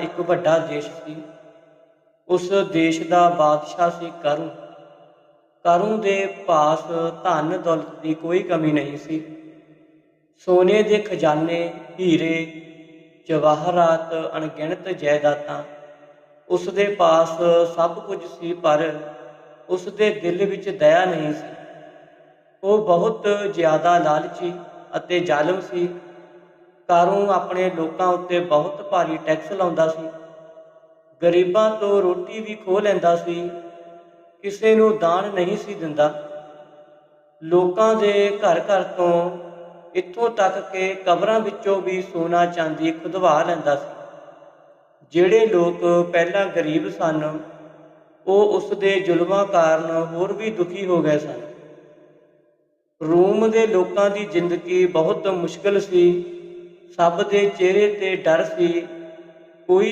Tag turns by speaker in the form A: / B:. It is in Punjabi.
A: ਇੱਕ ਵੱਡਾ ਦੇਸ਼ ਸੀ। ਉਸ ਦੇਸ਼ ਦਾ ਬਾਦਸ਼ਾਹ ਸੀ ਕਰੁ ਕਰੁ ਦੇ ਪਾਸ ਧਨ ਦੌਲਤ ਦੀ ਕੋਈ ਕਮੀ ਨਹੀਂ ਸੀ। ਸੋਨੇ ਦੇ ਖਜ਼ਾਨੇ, ਹੀਰੇ, ਜਵਾਹਰਾਤ, ਅਣਗਿਣਤ ਜਾਇਦਾਦਾਂ, ਉਸ ਦੇ ਪਾਸ ਸਭ ਕੁਝ ਸੀ, ਪਰ ਉਸ ਦੇ ਦਿਲ ਵਿੱਚ ਦਇਆ ਨਹੀਂ ਸੀ। ਉਹ ਬਹੁਤ ਜ਼ਿਆਦਾ ਲਾਲਚੀ ਅਤੇ ਜ਼ਾਲਮ ਸੀ। ਕਾਰੂ ਆਪਣੇ ਲੋਕਾਂ ਉੱਤੇ ਬਹੁਤ ਭਾਰੀ ਟੈਕਸ ਲਾਉਂਦਾ ਸੀ। ਗਰੀਬਾਂ ਤੋਂ ਰੋਟੀ ਵੀ ਖੋਹ ਲੈਂਦਾ ਸੀ। ਕਿਸੇ ਨੂੰ ਦਾਨ ਨਹੀਂ ਸੀ ਦਿੰਦਾ। ਲੋਕਾਂ ਦੇ ਘਰ ਘਰ ਤੋਂ ਇੱਥੋਂ ਤੱਕ ਕਿ ਕਬਰਾਂ ਵਿੱਚੋਂ ਵੀ ਸੋਨਾ ਚਾਂਦੀ ਖੁਦਵਾ ਲੈਂਦਾ ਸੀ। ਜਿਹੜੇ ਲੋਕ ਪਹਿਲਾਂ ਗਰੀਬ ਸਨ, ਉਹ ਉਸ ਦੇ ਜ਼ੁਲਮਾਂ ਕਾਰਨ ਹੋਰ ਵੀ ਦੁਖੀ ਹੋ ਗਏ ਸਨ। ਰੂਮ ਦੇ ਲੋਕਾਂ ਦੀ ਜ਼ਿੰਦਗੀ ਬਹੁਤ ਮੁਸ਼ਕਲ ਸੀ। ਸਭ ਦੇ ਚਿਹਰੇ ਤੇ ਡਰ ਸੀ। ਕੋਈ